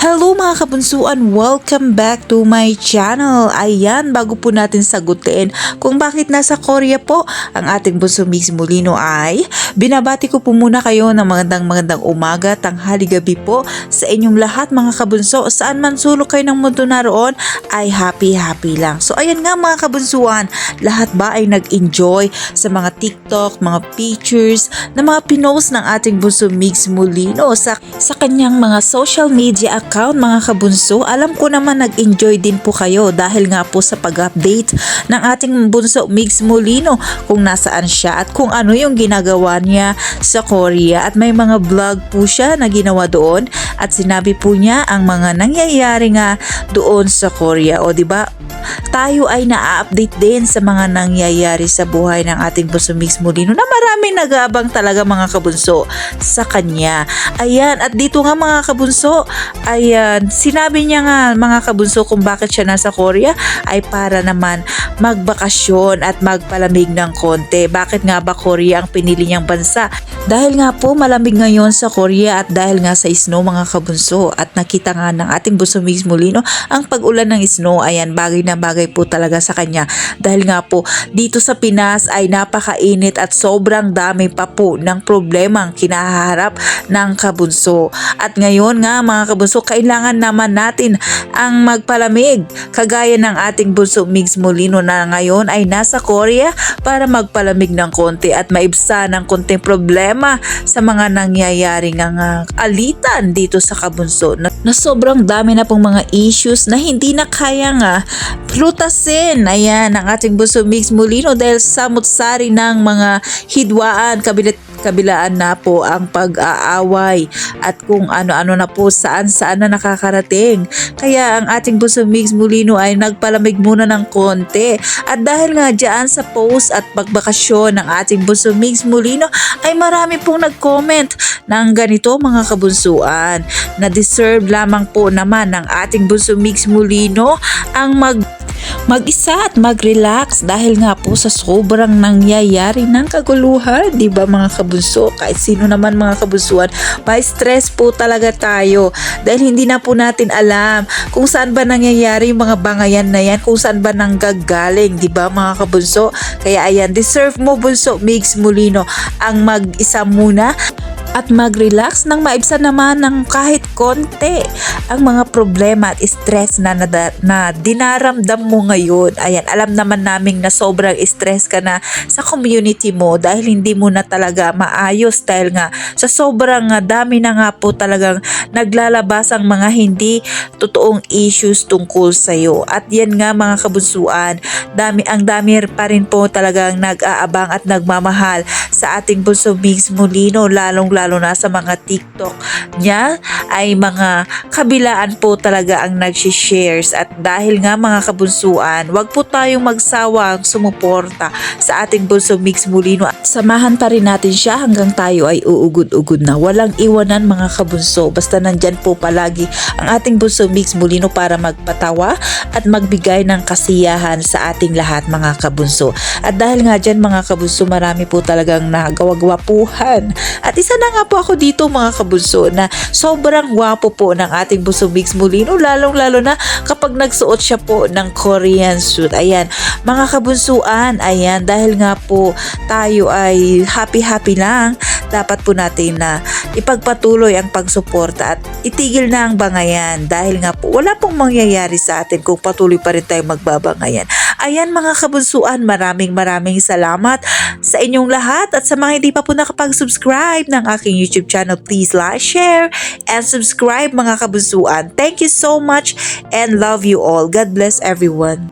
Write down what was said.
Hello mga kabunsuan, welcome back to my channel. Ayan, bago po natin sagutin kung bakit nasa Korea po ang ating bunso Mix Molino ay binabati ko po muna kayo ng magandang magandang umaga, tanghali gabi po sa inyong lahat mga kabunso. Saan man sulok kayo ng mundo naroon ay happy happy lang. So ayan nga mga kabunsuan, lahat ba ay nag-enjoy sa mga TikTok, mga pictures na mga pinost ng ating bunso Mix Molino sa, sa kanyang mga social media account mga kabunso. Alam ko naman nag-enjoy din po kayo dahil nga po sa pag-update ng ating bunso Mix Molino kung nasaan siya at kung ano yung ginagawa niya sa Korea. At may mga vlog po siya na ginawa doon at sinabi po niya ang mga nangyayari nga doon sa Korea. O ba tayo ay na-update din sa mga nangyayari sa buhay ng ating bunso Mix Molino na maraming nag-aabang talaga mga kabunso sa kanya. Ayan, at dito nga mga kabunso, ayan, sinabi niya nga mga kabunso kung bakit siya nasa Korea ay para naman magbakasyon at magpalamig ng konti. Bakit nga ba Korea ang pinili niyang bansa? Dahil nga po malamig ngayon sa Korea at dahil nga sa snow mga kabunso at nakita nga ng ating bunso Mix Molino ang pag-ulan ng snow, ayan, bagay na bagay po talaga sa kanya. Dahil nga po dito sa Pinas ay napakainit at sobrang dami pa po ng problemang kinaharap ng kabunso. At ngayon nga mga kabunso, kailangan naman natin ang magpalamig. Kagaya ng ating bunso Migs Molino na ngayon ay nasa Korea para magpalamig ng konti at maibsa ng konting problema sa mga nangyayari ng alitan dito sa kabunso na, na sobrang dami na pong mga issues na hindi na kaya nga plutasin. Ayan, ang ating bunso Mix Molino dahil samot-sari ng mga hidwaan, kabilat kabilaan na po ang pag-aaway at kung ano-ano na po saan-saan na nakakarating. Kaya ang ating bunso Mix Molino ay nagpalamig muna ng konti. At dahil nga dyan sa post at pagbakasyon ng ating bunso Mix Molino ay marami pong nag-comment ng ganito mga kabunsuan na deserve lamang po naman ng ating bunso Mix Molino ang mag mag-isa at mag-relax dahil nga po sa sobrang nangyayari ng kaguluhan, 'di ba mga kabunso? Kahit sino naman mga kabunsuan, pa-stress po talaga tayo dahil hindi na po natin alam kung saan ba nangyayari yung mga bangayan na yan, kung saan ba nanggagaling, 'di ba mga kabunso? Kaya ayan, deserve mo bunso Mix Molino ang mag-isa muna at mag-relax nang maibsan naman ng kahit konti ang mga problema at stress na, na, na dinaramdam mo ngayon. Ayan, alam naman namin na sobrang stress ka na sa community mo dahil hindi mo na talaga maayos dahil nga sa sobrang uh, dami na nga po talagang naglalabas ang mga hindi totoong issues tungkol sa iyo. At yan nga mga kabunsuan, dami ang dami pa rin po talagang nag-aabang at nagmamahal sa ating bunso Migs Molino lalong lalo na sa mga TikTok niya ay mga kabilaan po talaga ang nagsishares at dahil nga mga kabunsuan wag po tayong magsawang sumuporta sa ating bunso Mix Molino. At samahan pa rin natin siya hanggang tayo ay uugod-ugod na. Walang iwanan mga kabunso. Basta nandyan po palagi ang ating bunso Mix Molino para magpatawa at magbigay ng kasiyahan sa ating lahat mga kabunso. At dahil nga dyan mga kabunso marami po talagang nagawagwapuhan at isa na nga po ako dito mga kabunso na sobrang gwapo po ng ating bunso Mix Molino lalong lalo na kapag nagsuot siya po ng Korean suit. Ayan, mga kabunsuan, ayan, dahil nga po tayo ay happy-happy lang, dapat po natin na ipagpatuloy ang pagsuporta at itigil na ang bangayan dahil nga po wala pong mangyayari sa atin kung patuloy pa rin tayo magbabangayan. Ayan mga kabunsuan, maraming maraming salamat sa inyong lahat at sa mga hindi pa po nakapag-subscribe ng aking YouTube channel, please like, share, and subscribe mga kabunsuan. Thank you so much and love you all. God bless everyone.